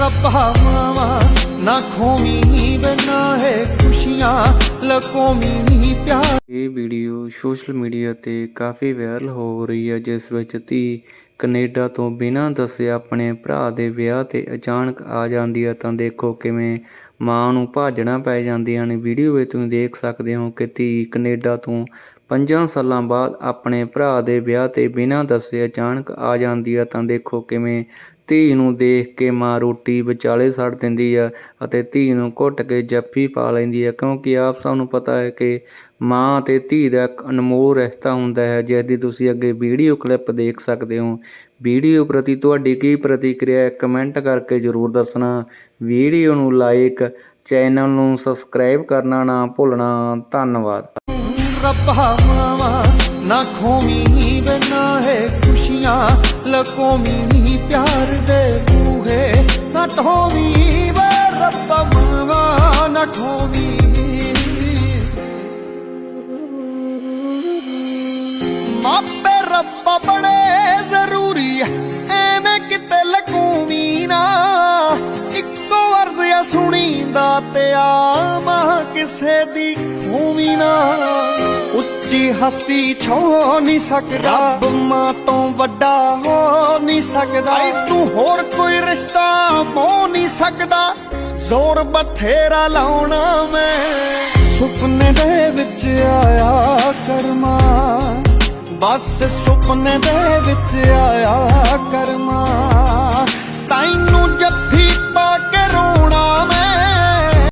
ਰੱਬਾ ਮਾਵਾ ਨਾ ਖੋਮੀ ਬਨਾ ਹੈ ਖੁਸ਼ੀਆਂ ਲਕੋਮੀ ਪਿਆਰ। ਇਹ ਵੀਡੀਓ ਸੋਸ਼ਲ ਮੀਡੀਆ ਤੇ ਕਾਫੀ ਵਾਇਰਲ ਹੋ ਰਹੀ ਹੈ, ਜਿਸ ਵਿੱਚ ਧੀ ਕਨੇਡਾ ਤੋਂ ਬਿਨਾਂ ਦੱਸੇ ਆਪਣੇ ਭਰਾ ਦੇ ਵਿਆਹ ਤੇ ਅਚਾਨਕ ਆ ਜਾਂਦੀ ਹੈ ਤਾਂ ਦੇਖੋ ਕਿਵੇਂ ਮਾਂ ਨੂੰ ਭਾਜਣਾ ਪੈ ਜਾਂਦੀਆਂ ਹਨ ਵੀਡੀਓ ਵਿੱਚ ਤੁਸੀਂ ਦੇਖ ਸਕਦੇ ਹੋ ਕਿ ਧੀ ਕਨੇਡਾ ਤੋਂ ਪੰਜਾਂ ਸਾਲਾਂ ਬਾਅਦ ਆਪਣੇ ਭਰਾ ਦੇ ਵਿਆਹ ਤੇ ਬਿਨਾਂ ਦੱਸੇ ਅਚਾਨਕ ਆ ਜਾਂਦੀ ਹੈ ਤਾਂ ਦੇਖੋ ਕਿਵੇਂ ਧੀ ਨੂੰ ਦੇਖ ਕੇ ਮਾਂ ਰੋਟੀ ਵਿਚਾਲੇ ਛੱਡ ਦਿੰਦੀ ਆ ਅਤੇ ਧੀ ਨੂੰ ਘੁੱਟ ਕੇ ਜੱਫੀ ਪਾ ਲੈਂਦੀ ਹੈ ਕਿਉਂਕਿ ਆਪ ਸਭ ਨੂੰ ਪਤਾ ਹੈ ਕਿ ਮਾਂ ਤੇ ਧੀ ਦਾ ਇੱਕ ਅਨਮੋਲ ਰਿਸ਼ਤਾ ਹੁੰਦਾ ਹੈ, ਜਿਸ ਦੀ ਤੁਸੀਂ ਅੱਗੇ ਵੀਡੀਓ ਕਲਿੱਪ ਦੇਖ ਸਕਦੇ ਹੋ। ਵੀਡੀਓ ਪ੍ਰਤੀ ਤੁਹਾਡੀ ਕੀ ਪ੍ਰਤੀਕਿਰਿਆ ਹੈ, ਕਮੈਂਟ ਕਰਕੇ ਜਰੂਰ ਦੱਸਣਾ। ਵੀਡੀਓ ਨੂੰ ਲਾਈਕ, ਚੈਨਲ ਨੂੰ ਸਬਸਕ੍ਰਾਈਬ ਕਰਨਾ ਨਾ ਭੁੱਲਣਾ। ਧੰਨਵਾਦ। ਰੱਬਾ ਮਾਵਾ ਨਾ ਖੋਵੀਂ ਬਨਾ ਹੈ ਖੁਸ਼ੀਆਂ ਲਕੋਮੀ ਪਿਆਰ ਦੇ ਬੂਹੇ ਨਾ ਢੋਵੀਂ ਵੇ ਰੱਬਾ ਮਾਵਾ ਨਾ ਖੋਵੀਂ ਮਾਪੇ ਰੱਬਾ ਬੜੇ ਐ ਐਵੇਂ ਕਿਤੇ ਲਕੂਵੀਂ ਨਾ। ਇੱਕੋ ਅਰਜ਼ ਆ ਸੁਣੀਂਦਾ ਤੇ ਆ ਮਾਂ ਕਿਸੇ ਦੀ ਖੂਵੀਂ ਨਾ। ਉੱਚੀ ਹਸਤੀ ਛੋ ਨਹੀਂ ਸਕਦਾ ਰੱਬ ਮਾਂ ਤੋਂ ਵੱਡਾ ਹੋ ਨਹੀਂ ਸਕਦਾ। ਤੂੰ ਹੋਰ ਕੋਈ ਰਿਸ਼ਤਾ ਮੋ ਨਹੀਂ ਸਕਦਾ। ਜ਼ੋਰ ਬਥੇਰਾ ਲਾਉਣਾ ਮੈਂ। ਸੁਪਨੇ ਦੇ ਵਿੱਚ ਆਇਆ ਕਰਮਾ। ਬਸ ਸੁਪਨੇ ਦੇ ਵਿੱਚ ਆਇਆ